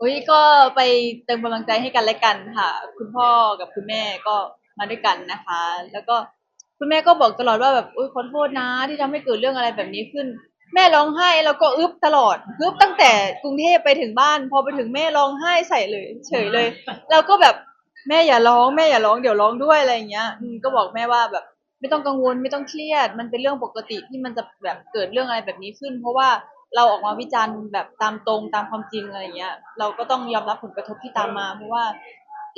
อุ้ยก็ไปเติมกำลังใจให้กันและกันค่ะ คุณพ่อกับคุณแม่ก็มาด้วยกันนะคะ แล้วก็คุณแม่ก็บอกตลอดว่าแบบอุ้ยขอโทษนะ ที่ทำให้เกิดเรื่องอะไรแบบนี้ขึ้น แม่ร้องไห้แล้วก็อึบตลอดอึบตั้งแต่กรุงเทพไปถึงบ้าน พอไปถึงแม่ร้องไห้ใส่เลย เฉยเลยเราก็แบบแม่อย่าร้องแม่อย่าร้องเดี๋ยวร้องด้วยอะไรอย่างเงี้ยอืมก็บอกแม่ว่าแบบ ไม่ต้องกังวลไม่ต้องเครียด มันเป็นเรื่องปกติที่มันจะแบบเกิดเรื่องอะไรแบบนี้ขึ้น เพราะว่า เราออกมาวิจารณ์แบบตามตรงตามความจริงอะไรอย่างเงี้ย เราก็ต้องยอมรับผลกระทบที่ตามมา เพราะว่า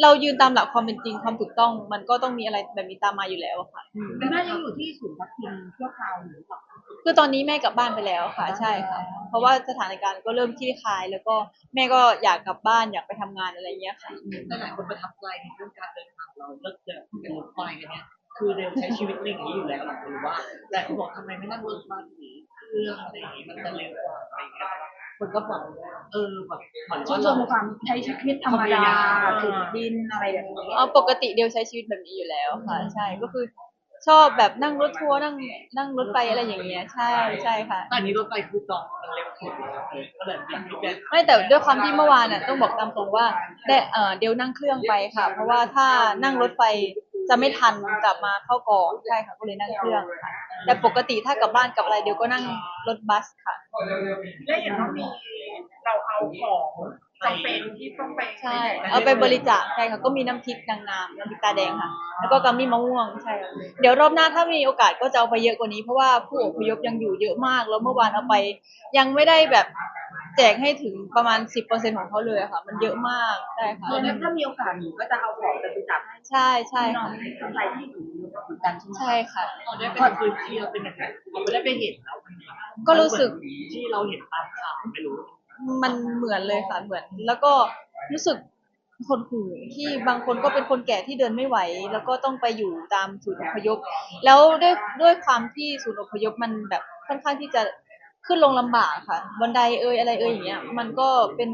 เรายืนตามหลักความเป็นจริงความถูกต้อง มันก็ต้องมีอะไรแบบนี้ตามมาอยู่แล้วอะค่ะอืมคุณแม่ยังอยู่ที่ศูนย์พักพิงชั่วคราวอยู่หรือเปล่าคือตอนนี้แม่กลับบ้านไปแล้วค่ะ ใช่ค่ะ เพราะว่าสถานการณ์ก็เริ่มคลี่คลาย แล้วก็แม่ก็อยากกลับบ้านอยากไปทำงานอะไรอย่างเงี้ยค่ะอืมหลายๆคนประทับใจในเรื่องการเดินทางเราเลิกเดินเป็นรถไฟกันเนี่ยคือเร็วใช้ชีวิตเรื่องนี้อยู่แล้วหลังรู้ว่าหลายคนบอกทำไมไม่นั่งรถบัสหรือเค รื่องอะไรอย่างงี้มันจะเร็วกว่าอะไรอย่างเงี้ยคนก็บอกเออแบบเหมือนชื่ว่านชเรามความใช้ชีวิตธรรมดาความพยายามถึงดินอะไรแบบนี้อ๋อปกติเดียวใช้ชีวิตแบบนี้อยู่แล้วค่ะ ใช่ก็คือชอบแบบนั่งรถทัวร์นั่งนั่งรถไฟอะไรอย่างเงี้ยใช่ใช่ค่ะตอนนี้รถไฟคือจองมันเร็วสุดเลยเออก็เลยอยากให้แบนไม่แต่ด้วยความที่เมื่อวานน่ะต้องบอกตามตรงว่าได้เอ่อเดียวนั่งเครื่องไปค่ะ เพราะว่าถ้านั่งรถไฟ จะไม่ทันกลับมาเข้ากองใช่ค่ะก็เลยนั่งเครื่องค่ะแต่ปกติถ้ากลับบ้านกลับอะไรเดียวก็นั่งรถบัสค่ะได้เห็นว่ามีเราเอาของจำเป็นที่ต้องไปใช่เอาไปบริจาคใช่ค่ะก็มีน้ำพริกนางงามน้ำพริกตาแดงค่ะ แล้วก็กำมีมะม่วงใช่ค่ะเดี๋ยวรอบหน้าถ้ามีโอกาสก็จะเอาไปเยอะกว่านี้เพราะว่าผู้อพยพยังอยู่เยอะมาก แล้วเมื่อวานเอาไปยังไม่ได้แบบ แจกให้ถึงประมาณสิบเปอร์เซ็นของเขาเลยอะค่ะ มันเยอะมากใช่ค่ะเพราะฉะนั้นถ้ามีโอกาสหนูก็จะเอาของไปบริจาคให้ใช่ใช่พี่น้องค่ะคนไทยที่อยู่เหมือนกันใช่ไหมใช่ค่ะ เราได้ไปพื้นที่เราเป็นยังไงเราไม่ได้ไปเห็นแล้วมันแบบก็รู้สึกมันเหมือนที่เราเห็นตามข่าวไม่รู้ มันเหมือนเลยค่ะเหมือน แล้วก็รู้สึกคนหูที่บางคนก็เป็นคนแก่ที่เดินไม่ไหว แล้วก็ต้องไปอยู่ตามศูนย์อพยพ แล้วด้วยด้วยความที่ศูนย์อพยพมันแบบค่อนข้างที่จะ ขึ้นลงลำบากค่ะบันไดเอ่ยอะไรเอ่ยอย่างเงี้ย มันก็เป็น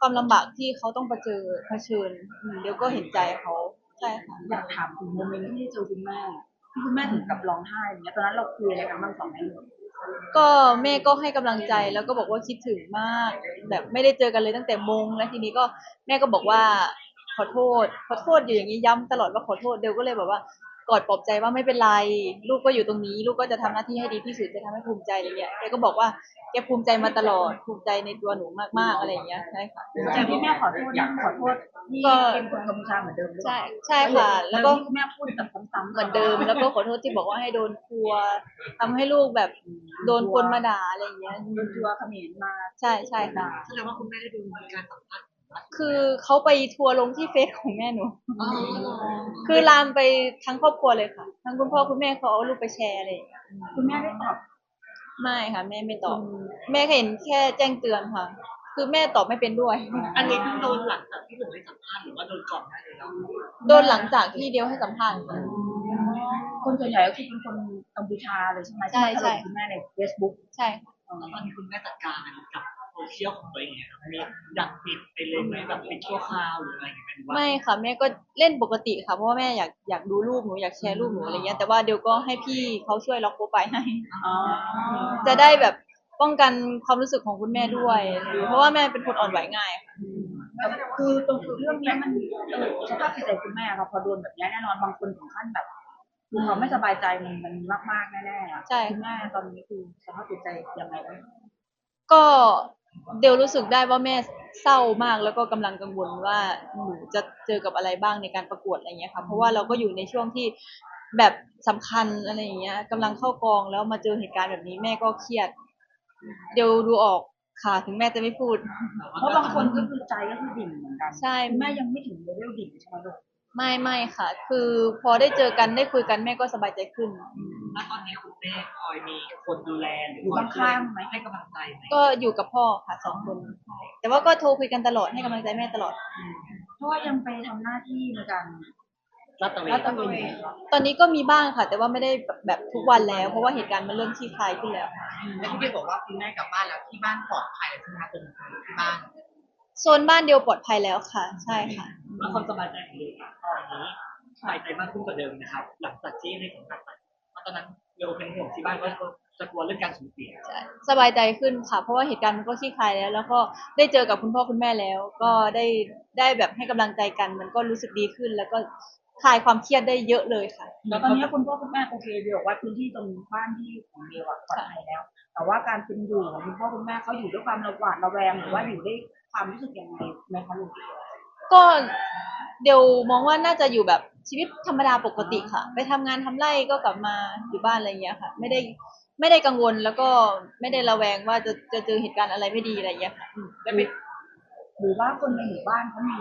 ความลำบากที่เขาต้องเผชิญเผชิญอืมเดี๋ยวก็เห็นใจเขาใช่ค่ะ อยากถามถึงโมเมนต์ที่ได้เจอคุณแม่ที่คุณแม่ถึงกับร้องไห้อย่างเงี้ยตอนนั้นเราคุยอะไรกันบ้างสองแม่ลูกก็แม่ก็ให้กำลังใจแล้วก็บอกว่าคิดถึงมาก แบบไม่ได้เจอกันเลยตั้งแต่มง แล้วทีนี้ก็แม่ก็บอกว่าขอโทษ ขอโทษอยู่อย่างนี้ย้ำตลอดว่าขอโทษเดลก็เลยแบบว่า กอดปลอบใจว่าไม่เป็นไร ลูกก็อยู่ตรงนี้ ลูกก็จะทำหน้าที่ให้ดีที่สุดจะทำให้ภูมิใจอะไรเงี้ยแกก็บอกว่าแกภูมิใจมาตลอดภูมิใจในตัวหนูมากๆอะไรอย่างเงี้ยใช่ค่ะแต่ที่แม่ขอโทษยังขอโทษที่ก็เป็นคนกัมพูชาเหมือนเดิมหรือเปใช่ล่าใช่ค่ะ แล้วก็ที่คุณแม่พูดแบบซ้ำๆเหมือนเดิม แล้วก็ขอโทษที่บอกว่าให้โดนครัวทำให้ลูกแบบโดนคนมาด่าอะไรอย่างเงี้ยโดนทัวร์เขมรมาใช่ใช่ค่ะแสดงว่าคุณแม่ได้ดูการสัมภาษณ์ คือเขาไปทัวร์ลงที่เฟซของแม่หนูอ๋อคือลามไปทั้งครอบครัวเลยค่ะ ทั้งคุณพ่อคุณแม่เขาเอารูปไปแชร์อะไรอย่างเลย คุณแม่ได้ตอบไม่ค่ะ แม่ไม่ตอบ แม่แค่เห็นแค่แจ้งเตือนค่ะ คือแม่ตอบไม่เป็นด้วย อันนี้เพิ่งโดนหลังจากที่หนูได้สัมภาษณ์หรือว่าโดนก่อนหน้านี้แล้วโดนหลังจากที่เดียวให้สัมภาษณ์ค่ะ คนส่วนใหญ่ก็คือเป็นคนกัมพูชาเลยใช่ไหมใช่ที่มาถใช่ล่มคุณแม่ใน Facebook ใช่ค่ะ แล้วตอนนี้คุณแม่จัดการกับ โซเชียลของตัวเองเนี่ยมีอยากปิดไปเลยไหมแบบปิดชั่วคราวหรืออะไรอย่างเงี้ยหรือว่าไม่ค่ะแม่ก็เล่นปกติค่ะเพราะว่าแม่อยากอยากดูรูปหนูอยากแชร์รูปหนูอะไรเงี้ยแต่ว่าเดี๋ยวก็ให้พี่เขาช่วยล็อกโปรไฟล์ให้ อ๋อจะได้แบบป้องกันความรู้สึกของคุณแม่ด้วยเพราะว่าแม่เป็นคนอ่อนไหวง่ายค่ะคือตรงคือเรื่องเนี้ยมันเออสภาพจิตใจคุณแม่เราพอโดนแบบเนี้ยแน่นอนบางคนถึงขั้นแบบคือเขาไม่สบายใจมันมันมากๆแน่ๆอะใช่ คุณแม่ตอนนี้คือสภาพจิตใจยังไงบ้าง ก็ เดลรู้สึกได้ว่าแม่เศร้ามากแล้วก็กำลังกังวลว่าหนูจะเจอกับอะไรบ้างในการประกวดอะไรเงี้ยค่ะ เพราะว่าเราก็อยู่ในช่วงที่แบบสำคัญอะไรอย่างเงี้ยกำลังเข้ากองแล้วมาเจอเหตุการณ์แบบนี้แม่ก็เครียด เดลดูออกค่ะถึงแม่จะไม่พูด เพราะบางคนก็คือใจก็คือดิ่งเหมือนกัน ใช่คุณแม่ยังไม่ถึงเลเวลดิ่งใช่ไหมลูก ไม่ไม่ค่ะ คือพอได้เจอกันได้คุยกันแม่ก็สบายใจขึ้น แล้วตอนนี้คุณแม่คอยมีคนดูแลหรืออยู่คอยข้างๆไหม ให้กำลังใจไหมก็อยู่กับพ่อค่ะสองคนใช่แต่ว่าก็โทรคุยกันตลอดให้กำลังใจแม่ตลอด เพราะว่ายังไปทำหน้าที่ในการรัตเวรัตนระเวนตอนนี้ก็มีบ้างค่ะ แต่ว่าไม่ได้แบบแบบทุกวันแล้ว เพราะว่าเหตุการณ์มันเริ่มคลี่คลายขึ้นแล้ว แล้วที่เบลบอกว่าคุณแม่กลับบ้านแล้วที่บ้านปลอดภัยใช่ไหมคะตรงที่บ้าน โซนบ้านเดียวปลอดภัยแล้วค่ะ ใช่ค่ะแล้วความสบายใจของเด็กตอนนี้สบายใจมากขึ้นกว่าเดิมนะครับ หลังจากที่ได้สัมผัสไปเพราะตอนนั้นเบลเป็นห่วงที่บ้านว่าจะกลัวเรื่องการสูญเสียสบายใจขึ้นค่ะ เพราะว่าเหตุการณ์มันก็คลี่คลายแล้ว แล้วก็ได้เจอกับคุณพ่อคุณแม่แล้ว ก็ได้ได้แบบให้กำลังใจกัน มันก็รู้สึกดีขึ้น แล้วก็คลายความเครียดได้เยอะเลยค่ะ แล้วตอนนี้คุณพ่อคุณแม่โอเคเดียวบอกว่าพื้นที่ตรงบ้านที่ของเดียวอะปลอดภัยแล้ว แต่ว่าการเป็นอยู่ของคุณพ่อคุณแม่เขาอยู่ด้วยความระหวาดระแวงหรือว่าอยู่ด้วยความรู้สึกยังไงไหมคะลุงก็เดี๋ยวมองว่าน่าจะอยู่แบบชีวิตธรรมดาปกติค่ะ ไปทำงานทำไร่ก็กลับมาอยู่บ้านอะไรอย่างเงี้ยค่ะ ไม่ได้ไม่ได้กังวลแล้วก็ไม่ได้ระแวงว่าจะจะเจอเหตุการณ์อะไรไม่ดีอะไรอย่างเงี้ยค่ะหรือหรือว่าคนในหมู่บ้านเขามี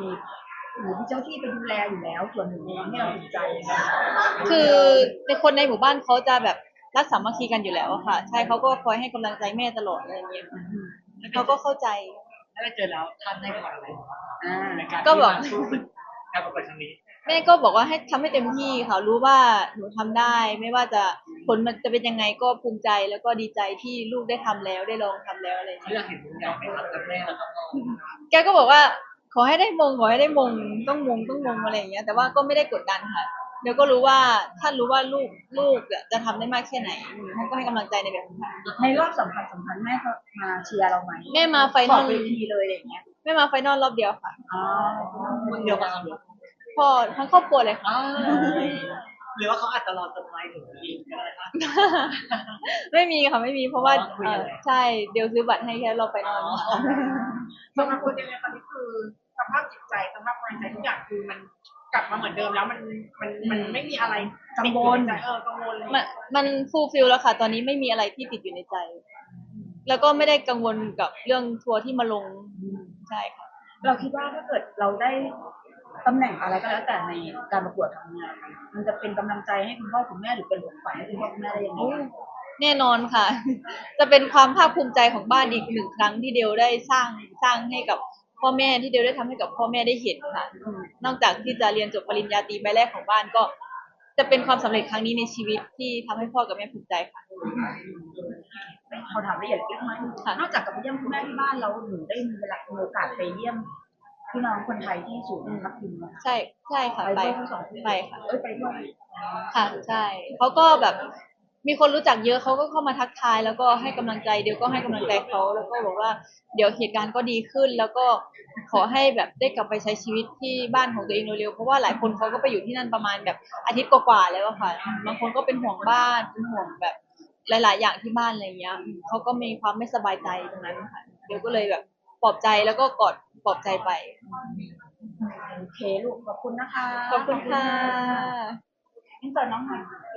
หรือมีเจ้าที่ไปดูแลอยู่แล้วส่วนหนึ่งทำให้เราอุ่นใจนะคะคือในคนในหมู่บ้านเขาจะแบบ รักสามัคคีกันอยู่แล้วอะค่ะ ใช่เขาก็คอยให้กำลังใจแม่ตลอดอะไรอย่างเงี้ยค่ะเขาก็เข้าใจถ้าได้เจอแล้วท่านให้พรอะไรบ้างอ่าในการก็ที่บอก มาสู้ศึกการประกวดครั้งนี้แม่ก็บอกว่าให้ทำให้เต็มที่ค่ะรู้ว่าหนูทำได้ ไม่ว่าจะผลมันจะเป็นยังไงก็ภูมิใจแล้วก็ดีใจที่ลูกได้ทำแล้วได้ลองทำแล้วอะไรอย่างเขาเงี้ยอยากเห็นลุงใหญ่ไหมครับทั้งแม่แล้วก็พ่อแกก็บอกว่าขอให้ได้มงขอให้ได้มงต้องมงต้องมงอะไรอย่างเงี้ยแต่ว่าก็ไม่ได้กดดันค่ะ เดี๋ยวก็รู้ว่าถ้ารู้ว่าลูกลูกจะทำได้มากแค่ไหนท่านก็ให้กำลังใจในแบบนั้นค่ะในรอบสำคัญสำคัญแม่เขามาเชียร์เราไหมแม่มาไฟนขออลบเวทีเลยอะไรอย่างเงี้ยแม่มาไฟนอลรอบเดียวค่ะอ๋อคนเดียวมาหรือพ่อทั้งครอบครัวเลยค่ะอ้าวหรือว่าเขาอาจจะรอเซอร์ไพรส์ถึงอีกก็ได้ครับไม่มีค่ะไม่มีเพราะว่าอ๋อคุยเอกันอแล้วใช่เดี๋ยวซื้อบัตรให้แค่รอบไฟนอลสำหรับคนยังไงตอนนี้คือสภาพจิตใจสภาพกำลังใจทุกอย่างคือมัน กลับมาเหมือนเดิมแล้วมันมันมันไม่มีอะไรกังวลติดอยู่ในใจเออกังวลเลยมันมันฟูลฟิลแล้วค่ะ ตอนนี้ไม่มีอะไรที่ติดอยู่ในใจ แล้วก็ไม่ได้กังวลกับเรื่องทัวร์ที่มาลงใช่ค่ะเราคิดว่าถ้าเกิดเราได้ตำแหน่งอะไรก็แล้วแต่ในการประกวดทำงานมันจะเป็นกำลังใจให้คุณพ่อคุณแม่หรือเป็นของขวัญให้คุณพ่อคุณแม่ได้ยังไงแน่นอนค่ะ จะเป็นความภาคภูมิใจของบ้านอีกหนึ่งครั้งที่เดียวได้สร้างสร้างให้กับ พ่อแม่ที่เดียวได้ทำให้กับพ่อแม่ได้เห็นค่ะอืมนอกจากที่จะเรียนจบปริญญาตรีใบแรกของบ้านก็ จะเป็นความสำเร็จครั้งนี้ในชีวิตที่ทำให้พ่อกับแม่ภูมิใจค่ะเขาถามละเอียดเล็กน้อยค่ะนอกจากกับไปเยี่ยมคุณแม่ที่บ้านเราหนูได้มีเวลามีโอกาสไปเยี่ยมพี่น้องคนไทยที่ศูนย์พักพิงไหมใช่ใช่ค่ะไปไปด้วยทั้งสองที่ไปค่ะเอ้ยไปด้วยค่ะใช่เขาก็แบบ มีคนรู้จักเยอะเขาก็เข้ามาทักทาย แล้วก็ให้กำลังใจเดี๋ยวก็ให้กำลังใจเขาแล้วก็บอกว่าเดี๋ยวเหตุการณ์ก็ดีขึ้น แล้วก็ขอให้แบบได้กลับไปใช้ชีวิตที่บ้านของตัวเองเร็วๆเพราะว่าหลายคนเขาก็ไปอยู่ที่นั่นประมาณแบบอาทิตย์กว่าๆแล้วอะค่ะบางคนก็เป็นห่วงบ้านเป็นห่วงแบบหลาย ๆ อย่างที่บ้านอะไรเงี้ยเขาก็มีความไม่สบายใจตรงนั้นค่ะเดี๋ยวก็เลยแบบปลอบใจแล้วก็กอดปลอบใจไปโอเคลูกขอบคุณนะคะขอบคุณค่ะอินเตอร์น้องหน่อย